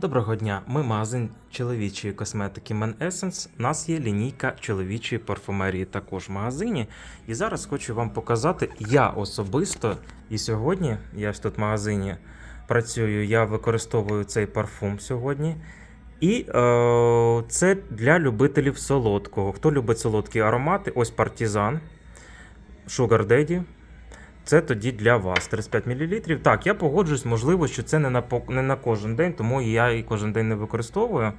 Доброго дня! Ми магазин чоловічої косметики Men Essence. У нас є лінійка чоловічої парфумерії також в магазині. І зараз хочу вам показати, я особисто і сьогодні, я ж тут в магазині працюю, я використовую цей парфум сьогодні. І е, це для любителів солодкого. Хто любить солодкі аромати, ось партизан, Sugar Daddy. Це тоді для вас 35 мл. Так, я погоджуюсь, можливо, що це не на, не на кожен день, тому я і кожен день не використовую.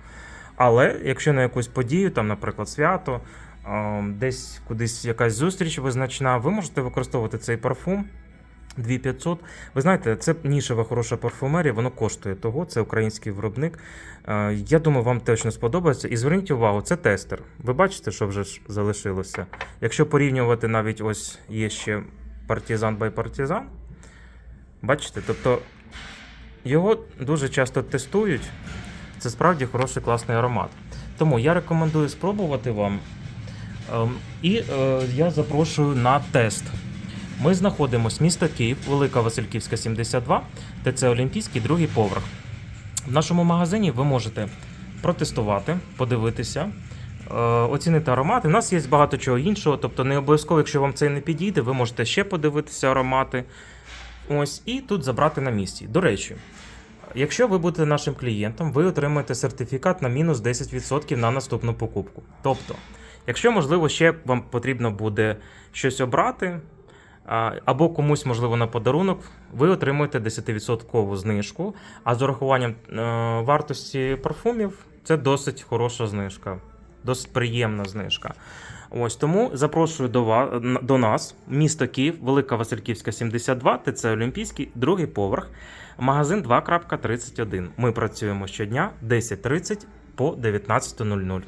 Але якщо на якусь подію, там, наприклад, свято, десь кудись якась зустріч визначна, ви можете використовувати цей парфум. 2500. Ви знаєте, це нішева хороша парфумерія, воно коштує того, це український виробник. Е, Я думаю, вам точно сподобається. І зверніть увагу, це тестер. Ви бачите, що вже залишилося. Якщо порівнювати навіть ось є ще партизан бай партизан. Бачите, тобто його дуже часто тестують. Це справді хороший класний аромат. Тому я рекомендую спробувати вам. Ем, І е, я запрошую на тест. Ми знаходимося місто Київ, Велика Васильківська, 72, ТЦ Олімпійський, другий поверх. В нашому магазині ви можете протестувати, подивитися, оцінити аромати. У нас є багато чого іншого, тобто не обов'язково, якщо вам це не підійде, ви можете ще подивитися аромати. Ось і тут забрати на місці. До речі, якщо ви будете нашим клієнтом, ви отримаєте сертифікат на мінус 10% на наступну покупку. Тобто, якщо можливо ще вам потрібно буде щось обрати. Або комусь, можливо, на подарунок, ви отримуєте 10% знижку. А з урахуванням е, вартості парфумів це досить хороша знижка, досить приємна знижка. Ось тому запрошую до, вас, до нас, місто Київ, Велика Васильківська, 72, ТЦ Олімпійський, другий поверх, магазин 2.31. Ми працюємо щодня 10.30 по 19.00.